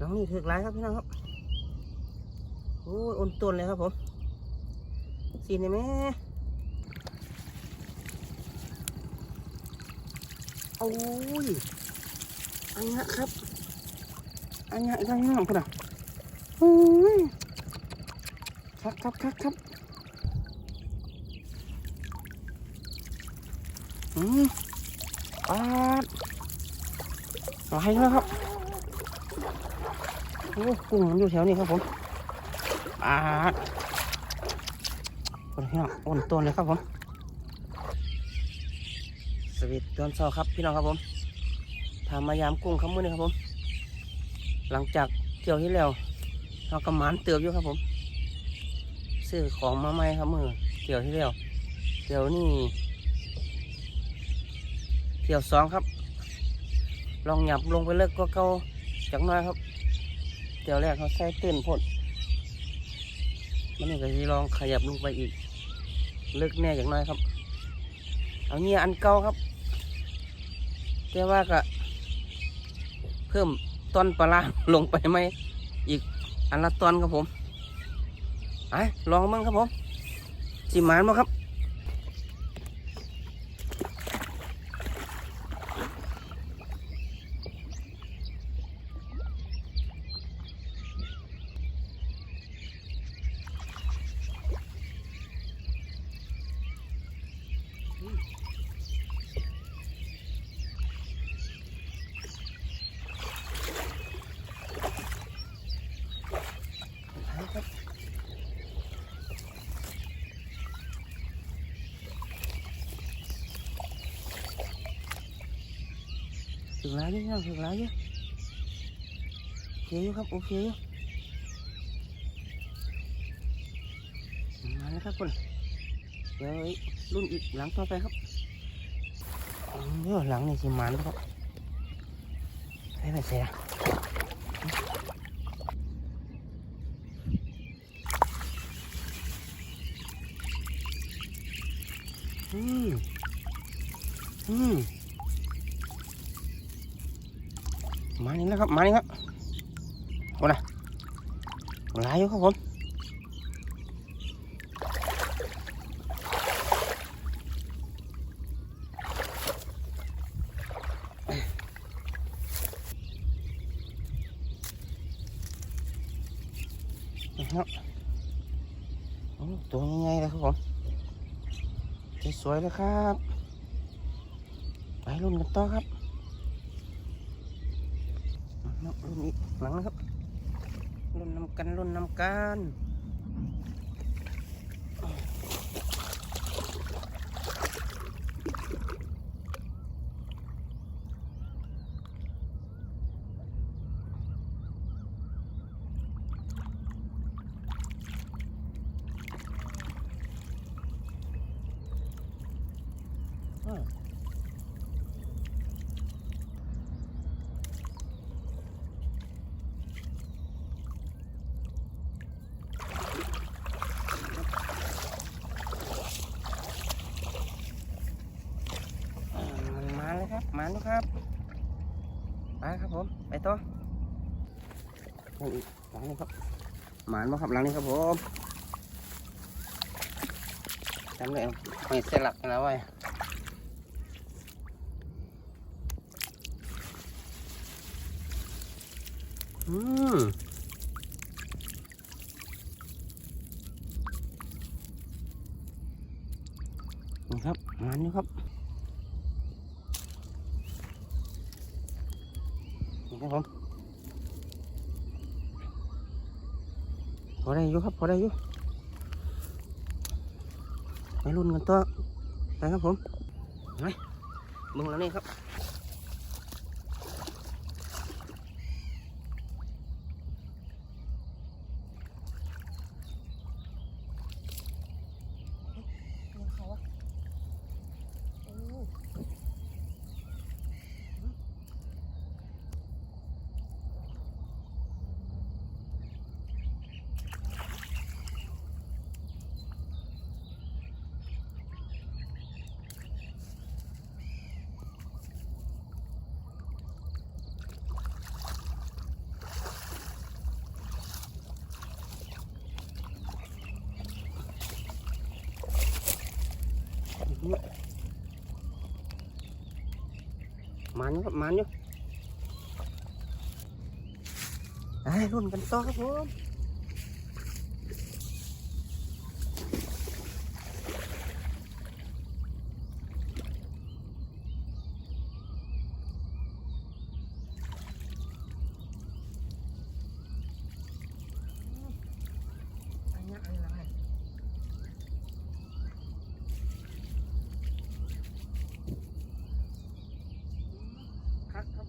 ลังนี้ถือกหลายครับพี่น้องครับโอ้ยอ่อนต้นเลยครับผมสีนี่แม่โอ้ยอันนี้ครับอันนี้อีกแล้วพี่น้องพุ่นอะโอ้ยครับครับครับครับอืมปาดหลยแล้วครับ กุ้งมันอยู่แถวนี้ครับผมปาดคนพี่น้องอ่อนตัวเลยครับผมสวีทตอนเช้าครับพี่น้องครับผมทำมายามกุ้งครับมื้อนี้ครับผม หลังจากเที่ยวที่แล้วเรากำมันเติบอยู่ครับผมซื้อของมาใหม่ครับมือเที่ยวที่แล้วเที่ยวนี่เที่ยวสองครับ ลองหยับลงไปเลิกก็เก่าจากหน้อยครับ เดี๋ยวแรกเขาใส่เตื่นพ่นมันนี่ก็จะลองขยับลงไปอีก ลึกแน่อย่างน้อยครับ เอาเนี่ยอันเก่าครับ แต่ว่าก็ เพิ่มต้นปลาลงไปไหมอีกอันละตอนครับผมไอ้ลองมั่งครับผม สิหมานมาครับครับ ถึงแล้วนี่ครับถึงแล้วเนี่ยโอเคอยู่ครับโอเคอยู่ มาแล้วครับคุณเดี๋ยวรุ่นอีกหลังต่อไปครับเดี๋ยวหลังนี่สิมันครับมานี่แล้วครับ มานี่ครับโอ้นะหลายอยู่ครับผมนะครับตัวใหญ่ๆเลยครับผมสวยๆเลยครับ ไปรุ่นกันต่อครับ เอารุ่นอีกหลังนะครับรุ่นนำกันรุ่นนำกันอ้าวอ่ามาเลยครับ มาแล้วครับ ไปครับผม ไปต่อหลังนี้ครับ หมานมาครับหลังนี้ครับผมจำได้ไม่เสียหลักนแล้วไว้อืมนี่ครับหมานนี่ครับ ครับผมพอได้อยู่ครับพอได้อยู่ไปรุ่นกันต่อไปครับผมไปมึงแล้วนี่ครับ มันอยู่ครับมันอยู่ไอ้รุ่นกันต่อครับผมอันนี้อะไรล่ะครับครับ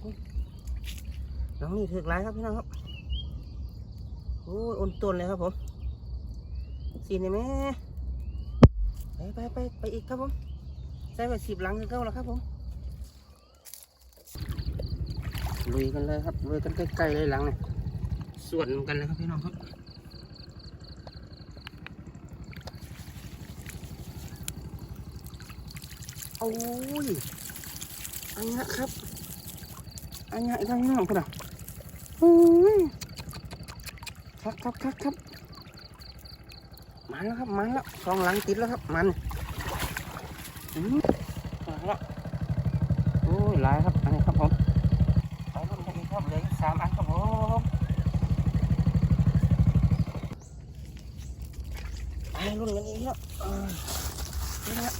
น้ องนี่ถึกไรครับพี่น้องครับโอ้ยอ่อนต้นเลยครับผมสีนี่แม่ไปไปไปไปอีกครับผมใส่ไปสิบหลังคือเก้าแล้วครับผมลุยกันเลยครับลุยกันใกล้ๆเลยหลังเนี่ยส่วนกันเลยครับพี่น้องครับโอ้ยอันนี้ครับอันนี้อีกแล้วพี่น้องพุ่นอะโอ้ย ครับครับครับครับมันแล้วครับมันแล้วสองหลังติดแล้วครับมันอืมแล้วโอ้ยหลายครับอันนี้ครับผมไปรุ่นกันอีครับเหลยสามอันครับผมไปรุ่นกันอีกครับเออนี่นะ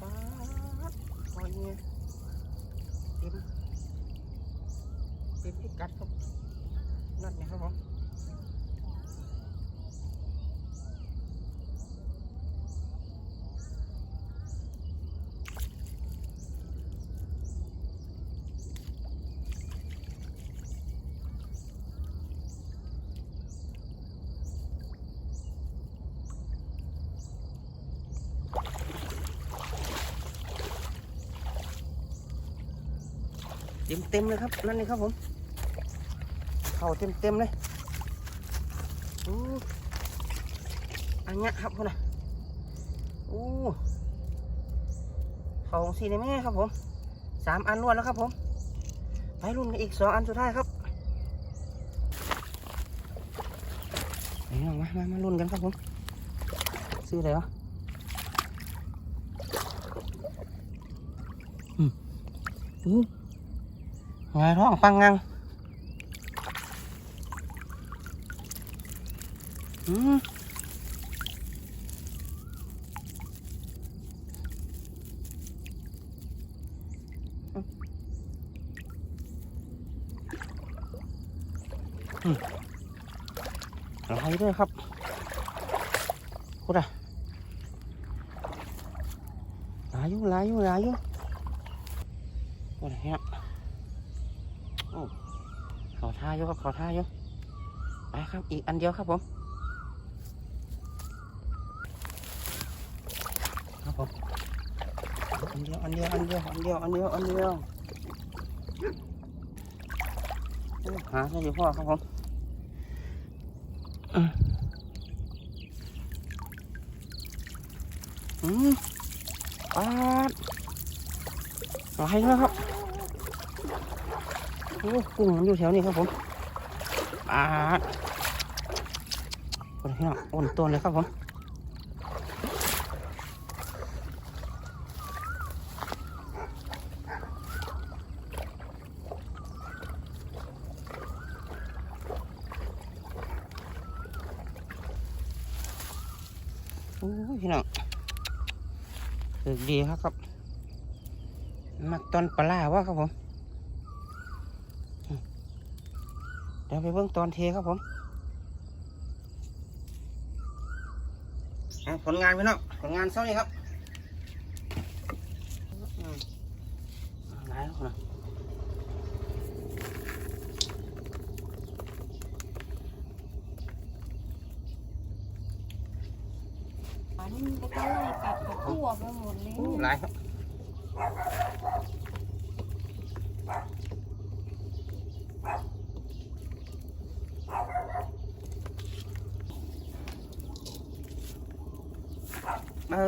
ป๊าดคอยเนี่ยเต็มเต็มพิกัดครับนั่นนะครับผม เต็มเต็มเลยครับ นั่นเลยครับผม เข่าเต็มเต็มเลยโอ้อันเนี้ยครับคุณนะโอ้เข่าของสีในแม่ครับผมสามอันรวดแล้วครับผม ไปรุ่นกันอีกสองอันสุดท้ายครับไปน้องมามามารุ่นกันครับผม ซื้ออะไรวะอืม อืมไงท้องฟังงังอืมอะไรด้วยครับคุณอะลายอยู่ลายอยู่ลายอยู่คุณอะไรเนี่ย ท่าอยู่ครับเขาท่าอยู่ไปครับอีกอันเดียวครับผมครับผมอันเดียวอันเดียวอันเดียวอันเดียวอันเดียวอันเดียวหาใช่อยู่พ่อครับผมอืมอืมปาดเอาให้แล้วครับ กุ้งมันอยู่แถวนี้ครับผมปลาคนพี่น้องอ่อนตัวเลยครับผมพี่น้องถึกดีครับครับ มักตอนปลาร้าวะครับผม ดี๋ยวไปเบิ่งตอนเทครับผมอะผลงานพี่น้องผลงานเท่านี้ครับอืมหลายแล้วนะอันนี้ก็เลยกัดกับตัวไปหมดเลยโอ้หลายครับ มา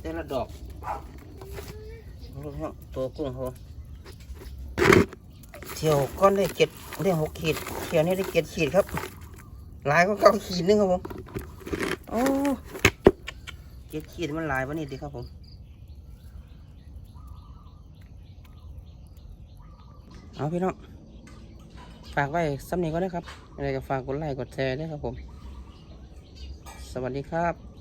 แต่ละดอกตัวกุ้งเขาเที่ยวก้อนได้เจ็ดได้หกขีดเที่ยวนี้ได้เจ็ดขีดครับ หลายก็เก้าขีดนึงครับผมโอ้เจ็ดขีดมันหลายวันนี้ดีครับผมเอาพี่น้องฝากไว้ซ้ำนี้ก็ได้ครับอะไรก็ฝากกดไลค์กดแชร์ด้วยครับผม สวัสดีครับ